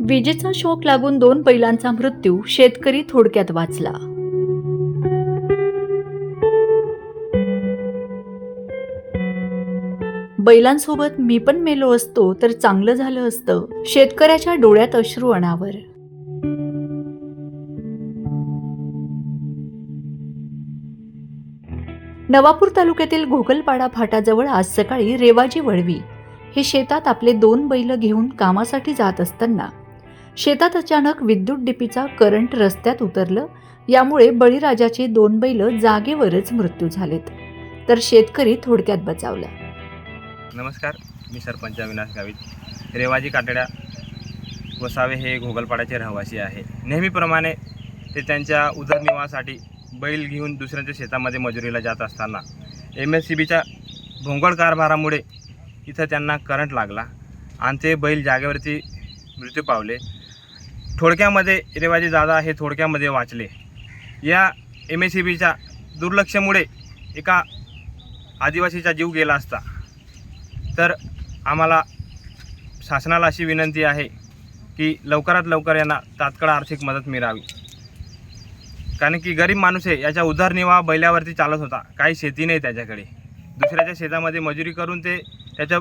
विजेचा शॉक लागून दोन बैलांचा मृत्यू शेतकरी थोडक्यात वाचला. बैलांसोबत मी पण मेलो असतो तर चांगलं झालं असतं. शेतकऱ्याच्या डोळ्यात अश्रू अनावर. नवापूर तालुक्यातील घोगलपाडा फाटाजवळ आज सकाळी रेवाजी वळवी. हे शेतात आपले दोन बैल घेऊन कामासाठी जात असताना शेतात अचानक विद्युत डिपीचा करंट रस्त्यात उतरलं यामुळे बळीराजाचे दोन बैल जागेवरच मृत्यू झालेत. तर शेतकरी थोडक्यात बचावला. नमस्कार मी सरपंच अविनाश गावित. रेवाजी कातड्या वसावे हे घोगलपाड्याचे रहिवासी आहे. नेहमीप्रमाणे ते त्यांच्या उदरनिर्वाहासाठी बैल घेऊन दुसऱ्यांच्या शेतामध्ये मजुरीला जात असताना एम एस सी बीच्या भोंगळ कारभारामुळे इथं त्यांना करंट लागला आणि ते बैल जागेवरती मृत्यू पावले. थोडक्यामध्ये रेवाजी दादा हे थोडक्यामध्ये वाचले. या एम एस सी बीच्या दुर्लक्षामुळे एका आदिवासीचा जीव गेला असता. तर आम्हाला शासनाला अशी विनंती आहे की लवकरात लवकर यांना तात्काळ आर्थिक मदत मिळावी. कारण की गरीब माणूस आहे याच्या उदरनिर्वाह बैलावरती चालत होता. काही शेती नाही त्याच्याकडे. दुसऱ्याच्या शेतामध्ये मजुरी करून ते त्याचं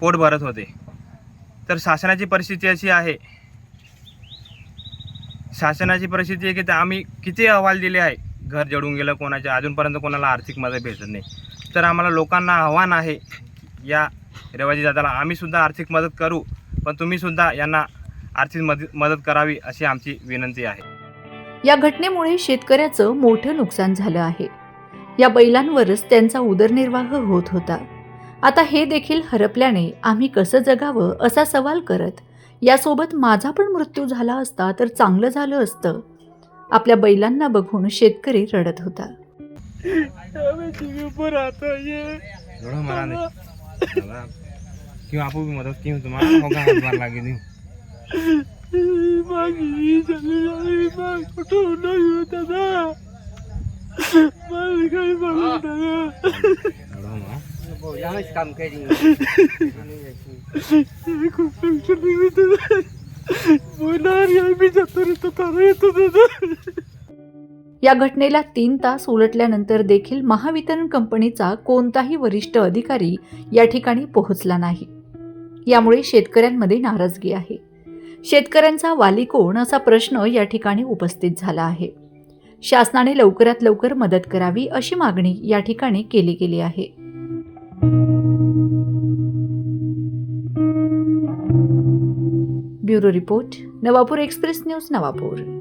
पोट भरत होते. तर शासनाची परिस्थिती अशी आहे. शासनाची परिस्थिती आहे की तर आम्ही किती अहवाल दिले आहे. घर जडून गेलं कोणाच्या अजूनपर्यंत कोणाला आर्थिक मदत भेटत नाही. तर आम्हाला लोकांना आव्हान आहे या रेवाजी दादाला आम्हीसुद्धा आर्थिक मदत करू पण तुम्हीसुद्धा यांना आर्थिक मदत मदत करावी अशी आमची विनंती आहे. या घटनेमुळे शेतकऱ्याचं मोठं नुकसान झालं आहे. या बैलांवरच त्यांचा उदरनिर्वाह होत होता. आता हे देखील हरपल्याने आम्ही कसं जगावं असा सवाल करत यासोबत माझा पण मृत्यू झाला असता तर चांगलं झालं असतं. आपल्या बैलांना बघून शेतकरी रडत होता. आम्ही तिघे पण आता ये एवढं मला नाही मला किंवा आपण बी मदत किंवा तुम्हाला होगा हातभार लागेल माझी जगली मग कुठून नाही होता ना मला काही बघू नका एवढं मग खूप टेन्शन येतं बोलणार मी जातो रे तो तारा येतो दादा या घटनेला तीन तास उलटल्यानंतर देखील महावितरण कंपनीचा कोणताही वरिष्ठ अधिकारी या ठिकाणी पोहोचला नाही. यामुळे शेतकऱ्यांमध्ये नाराजगी आहे. शेतकऱ्यांचा वाली कोण असा प्रश्न या ठिकाणी उपस्थित झाला आहे. शासनाने लवकरात लवकर मदत करावी अशी मागणी या ठिकाणी केली गेली आहे. Bureau report Navapur express news Navapur.